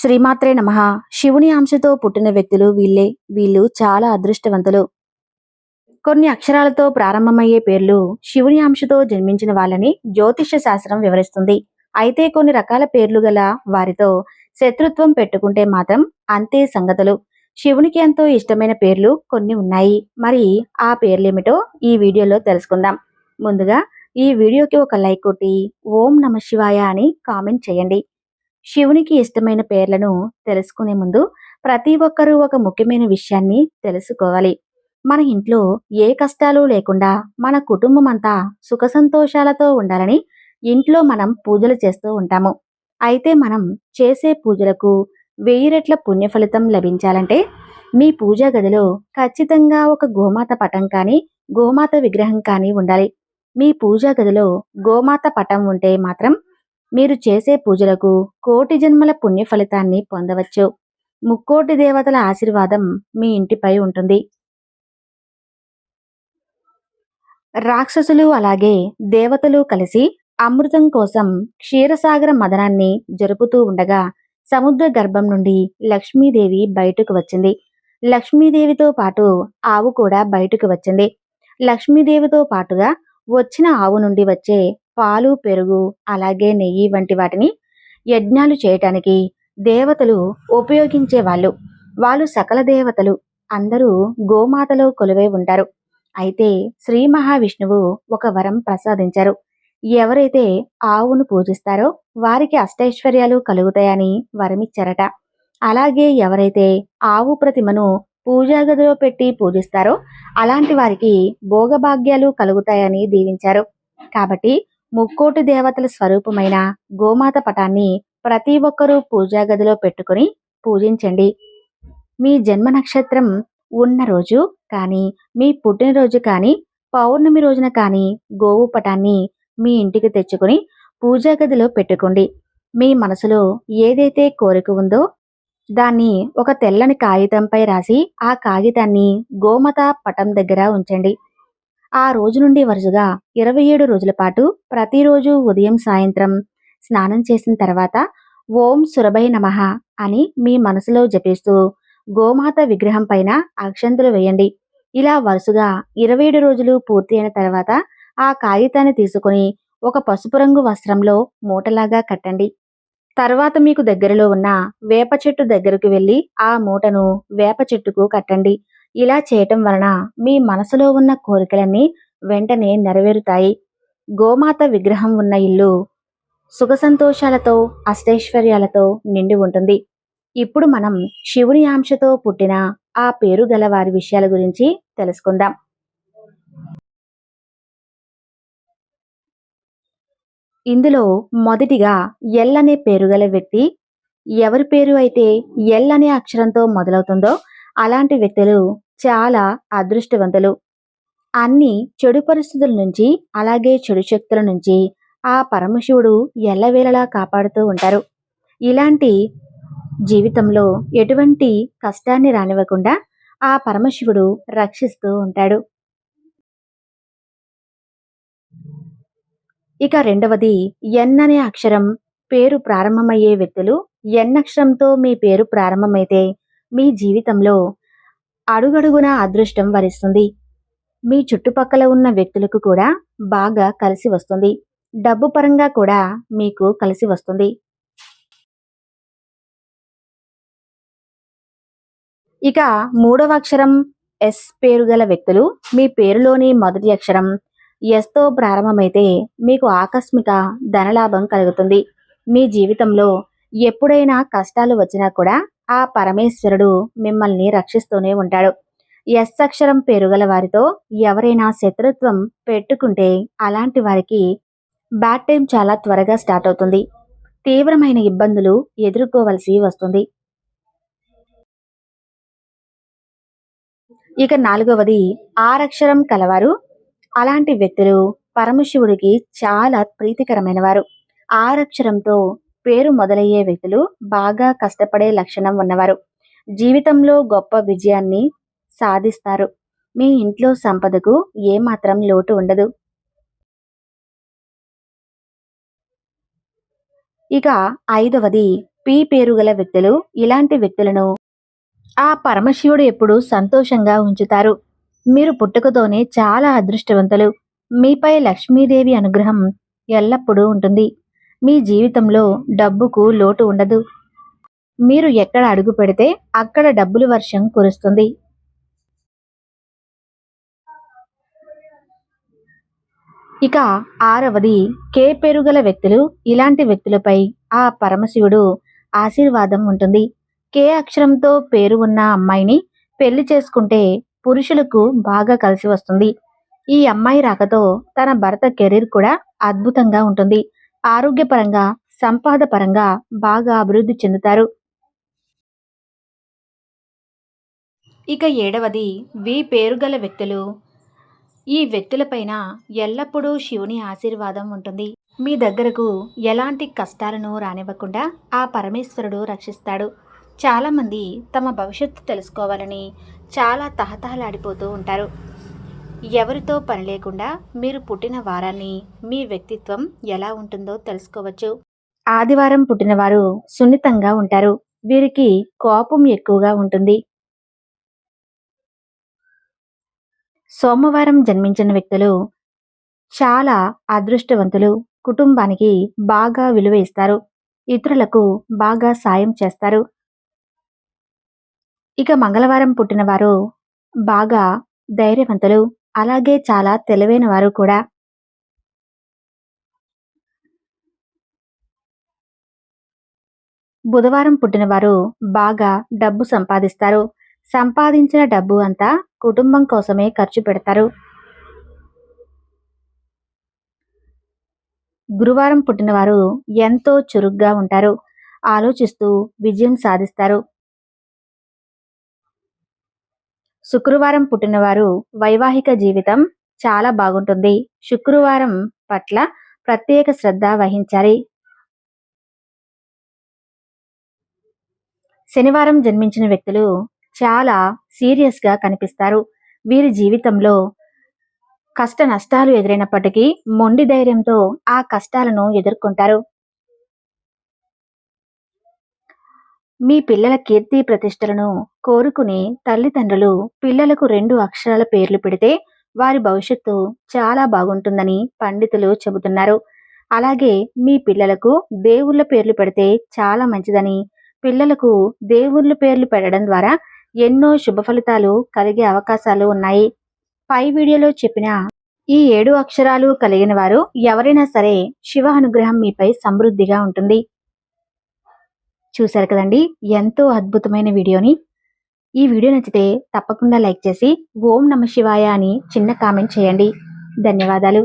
శ్రీమాత్రే నమ. శివుని అంశతో పుట్టిన వ్యక్తులు వీళ్ళే. వీళ్ళు చాలా అదృష్టవంతులు. కొన్ని అక్షరాలతో ప్రారంభమయ్యే పేర్లు శివుని అంశతో జన్మించిన వాళ్ళని జ్యోతిష్య శాస్త్రం వివరిస్తుంది. అయితే కొన్ని రకాల పేర్లు గల వారితో శత్రుత్వం పెట్టుకుంటే మాత్రం అంతే సంగతులు. శివునికి ఎంతో ఇష్టమైన పేర్లు కొన్ని ఉన్నాయి. మరి ఆ పేర్లేమిటో ఈ వీడియోలో తెలుసుకుందాం. ముందుగా ఈ వీడియోకి ఒక లైక్ కొట్టి ఓం నమ శివాయ అని కామెంట్ చేయండి. శివునికి ఇష్టమైన పేర్లను తెలుసుకునే ముందు ప్రతి ఒక్కరూ ఒక ముఖ్యమైన విషయాన్ని తెలుసుకోవాలి. మన ఇంట్లో ఏ కష్టాలు లేకుండా మన కుటుంబం అంతా సుఖ సంతోషాలతో ఉండాలని ఇంట్లో మనం పూజలు చేస్తూ ఉంటాము. అయితే మనం చేసే పూజలకు వెయ్యి రెట్ల పుణ్య ఫలితం లభించాలంటే మీ పూజా గదిలో ఖచ్చితంగా ఒక గోమాత పటం కానీ గోమాత విగ్రహం కానీ ఉండాలి. మీ పూజా గదిలో గోమాత పటం ఉంటే మాత్రం మీరు చేసే పూజలకు కోటి జన్మల పుణ్య ఫలితాన్ని పొందవచ్చు. ముక్కోటి దేవతల ఆశీర్వాదం మీ ఇంటిపై ఉంటుంది. రాక్షసులు అలాగే దేవతలు కలిసి అమృతం కోసం క్షీరసాగర మదనాన్ని జరుపుతూ ఉండగా సముద్ర గర్భం నుండి లక్ష్మీదేవి బయటకు వచ్చింది. లక్ష్మీదేవితో పాటు ఆవు కూడా బయటకు వచ్చింది. లక్ష్మీదేవితో పాటుగా వచ్చిన ఆవు నుండి వచ్చే పాలు పెరుగు అలాగే నెయ్యి వంటి వాటిని యజ్ఞాలు చేయటానికి దేవతలు ఉపయోగించేవాళ్ళు. వాళ్ళు సకల దేవతలు. అందరూ గోమాతలో కొలువై ఉంటారు. అయితే శ్రీ మహావిష్ణువు ఒక వరం ప్రసాదించారు. ఎవరైతే ఆవును పూజిస్తారో వారికి అష్టైశ్వర్యాలు కలుగుతాయని వరమిచ్చారట. అలాగే ఎవరైతే ఆవు ప్రతిమను పూజాగదిలో పెట్టి పూజిస్తారో అలాంటి వారికి భోగభాగ్యాలు కలుగుతాయని దీవించారు. కాబట్టి ముక్కోటి దేవతల స్వరూపమైన గోమాత పటాన్ని ప్రతి ఒక్కరూ పూజా గదిలో పెట్టుకుని పూజించండి. మీ జన్మ నక్షత్రం ఉన్న రోజు కానీ మీ పుట్టినరోజు కానీ పౌర్ణమి రోజున కానీ గోవు పటాన్ని మీ ఇంటికి తెచ్చుకొని పూజా గదిలో పెట్టుకోండి. మీ మనసులో ఏదైతే కోరిక ఉందో దాన్ని ఒక తెల్లని కాగితంపై రాసి ఆ కాగితాన్ని గోమత పటం దగ్గర ఉంచండి. ఆ రోజు నుండి వరుసగా ఇరవై ఏడు రోజుల పాటు ప్రతిరోజు ఉదయం సాయంత్రం స్నానం చేసిన తర్వాత ఓం సురభై నమః అని మీ మనసులో జపిస్తూ గోమాత విగ్రహం పైన అక్షంతులు వేయండి. ఇలా వరుసగా ఇరవై ఏడు రోజులు పూర్తి అయిన తర్వాత ఆ కాగితాన్ని తీసుకుని ఒక పసుపు రంగు వస్త్రంలో మూటలాగా కట్టండి. తర్వాత మీకు దగ్గరలో ఉన్న వేప చెట్టు దగ్గరకు వెళ్ళి ఆ మూటను వేప చెట్టుకు కట్టండి. ఇలా చేయటం వలన మీ మనసులో ఉన్న కోరికలన్నీ వెంటనే నెరవేరుతాయి. గోమాత విగ్రహం ఉన్న ఇల్లు సుఖ సంతోషాలతో అష్టైశ్వర్యాలతో నిండి ఉంటుంది. ఇప్పుడు మనం శివుని ఆంశతో పుట్టిన ఆ పేరు గల వారి విషయాల గురించి తెలుసుకుందాం. ఇందులో మొదటిగా ఎల్ అనే పేరు గల వ్యక్తి ఎవరి పేరు అయితే ఎల్ అనే అక్షరంతో మొదలవుతుందో అలాంటి వ్యక్తులు చాలా అదృష్టవంతులు. అన్ని చెడు పరిస్థితుల నుంచి అలాగే చెడు శక్తుల నుంచి ఆ పరమశివుడు ఎల్లవేళలా కాపాడుతూ ఉంటారు. ఇలాంటి జీవితంలో ఎటువంటి కష్టాన్ని రానివ్వకుండా ఆ పరమశివుడు రక్షిస్తూ ఉంటాడు. ఇక రెండవది ఎన్ అనే అక్షరం పేరు ప్రారంభమయ్యే వ్యక్తులు ఎన్ అక్షరంతో మీ పేరు ప్రారంభమైతే మీ జీవితంలో అడుగడుగున అదృష్టం వరిస్తుంది. మీ చుట్టుపక్కల ఉన్న వ్యక్తులకు కూడా బాగా కలిసి వస్తుంది. డబ్బు పరంగా కూడా మీకు కలిసి వస్తుంది. ఇక మూడవ అక్షరం ఎస్ పేరు గల వ్యక్తులు మీ పేరులోని మొదటి అక్షరం ఎస్తో ప్రారంభమైతే మీకు ఆకస్మిక ధనలాభం కలుగుతుంది. మీ జీవితంలో ఎప్పుడైనా కష్టాలు వచ్చినా కూడా ఆ పరమేశ్వరుడు మిమ్మల్ని రక్షిస్తూనే ఉంటాడు. ఎస్ అక్షరం పేరుగల వారితో ఎవరైనా శత్రుత్వం పెట్టుకుంటే అలాంటి వారికి బ్యాడ్ టైం చాలా త్వరగా స్టార్ట్ అవుతుంది. తీవ్రమైన ఇబ్బందులు ఎదుర్కోవలసి వస్తుంది. ఇక నాలుగవది ఆరక్షరం కలవారు. అలాంటి వ్యక్తులు పరమశివుడికి చాలా ప్రీతికరమైన వారు ఆరక్షరంతో పేరు మొదలయ్యే వ్యక్తులు బాగా కష్టపడే లక్షణం ఉన్నవారు. జీవితంలో గొప్ప విజయాన్ని సాధిస్తారు. మీ ఇంట్లో సంపదకు ఏమాత్రం లోటు ఉండదు. ఇక ఐదవది పీ పేరు గల వ్యక్తులు ఇలాంటి వ్యక్తులను ఆ పరమశివుడు ఎప్పుడు సంతోషంగా ఉంచుతారు. మీరు పుట్టుకతోనే చాలా అదృష్టవంతులు. మీపై లక్ష్మీదేవి అనుగ్రహం ఎల్లప్పుడూ ఉంటుంది. మీ జీవితంలో డబ్బుకు లోటు ఉండదు. మీరు ఎక్కడ అడుగు పెడితే అక్కడ డబ్బులు వర్షం కురుస్తుంది. ఇక ఆరవది కే పెరుగల వ్యక్తులు ఇలాంటి వ్యక్తులపై ఆ పరమశివుడు ఆశీర్వాదం ఉంటుంది. కే అక్షరంతో పేరు ఉన్న అమ్మాయిని పెళ్ళి చేసుకుంటే పురుషులకు బాగా కలిసి వస్తుంది. ఈ అమ్మాయి రాకతో తన భర్త కెరీర్ కూడా అద్భుతంగా ఉంటుంది. ఆరోగ్యపరంగా సంపాద పరంగా బాగా అభివృద్ధి చెందుతారు. ఇక ఏడవది వి పేరుగల వ్యక్తులు. ఈ వ్యక్తులపైన ఎల్లప్పుడూ శివుని ఆశీర్వాదం ఉంటుంది. మీ దగ్గరకు ఎలాంటి కష్టాలను రానివ్వకుండా ఆ పరమేశ్వరుడు రక్షిస్తాడు. చాలామంది తమ భవిష్యత్తు తెలుసుకోవాలని చాలా తహతహలాడిపోతూ ఉంటారు. ఎవరితో పని లేకుండా మీరు పుట్టిన వారాన్ని మీ వ్యక్తిత్వం ఎలా ఉంటుందో తెలుసుకోవచ్చు. ఆదివారం పుట్టినవారు సున్నితంగా ఉంటారు. వీరికి కోపం ఎక్కువగా ఉంటుంది. సోమవారం జన్మించిన వ్యక్తులు చాలా అదృష్టవంతులు. కుటుంబానికి బాగా విలువ ఇస్తారు. ఇతరులకు బాగా సాయం చేస్తారు. ఇక మంగళవారం పుట్టినవారు బాగా ధైర్యవంతులు. అలాగే చాలా తెలివైన వారు కూడా. బుధవారం పుట్టినవారు బాగా డబ్బు సంపాదిస్తారు. సంపాదించిన డబ్బు అంతా కుటుంబం కోసమే ఖర్చు పెడతారు. గురువారం పుట్టినవారు ఎంతో చురుగ్గా ఉంటారు. ఆలోచిస్తూ విజయం సాధిస్తారు. శుక్రవారం పుట్టినవారు వైవాహిక జీవితం చాలా బాగుంటుంది. శుక్రవారం పట్ల ప్రత్యేక శ్రద్ధ వహించాలి. శనివారం జన్మించిన వ్యక్తులు చాలా సీరియస్గా కనిపిస్తారు. వీరి జీవితంలో కష్ట నష్టాలు ఎదురైనప్పటికీ మొండి ధైర్యంతో ఆ కష్టాలను ఎదుర్కొంటారు. మీ పిల్లల కీర్తి ప్రతిష్టలను కోరుకుని తల్లిదండ్రులు పిల్లలకు రెండు అక్షరాల పేర్లు పెడితే వారి భవిష్యత్తు చాలా బాగుంటుందని పండితులు చెబుతున్నారు. అలాగే మీ పిల్లలకు దేవుళ్ళ పేర్లు పెడితే చాలా మంచిదని పిల్లలకు దేవుళ్ళ పేర్లు పెట్టడం ద్వారా ఎన్నో శుభ ఫలితాలు కలిగే అవకాశాలు ఉన్నాయి. పై వీడియోలో చెప్పిన ఈ ఏడు అక్షరాలు కలిగిన వారు ఎవరైనా సరే శివ అనుగ్రహం మీపై సమృద్ధిగా ఉంటుంది. చూశారు కదండి? ఎంతో అద్భుతమైన వీడియోని. ఈ వీడియో నచ్చితే తప్పకుండా లైక్ చేసి ఓం నమ శివాయ అని చిన్న కామెంట్ చేయండి. ధన్యవాదాలు.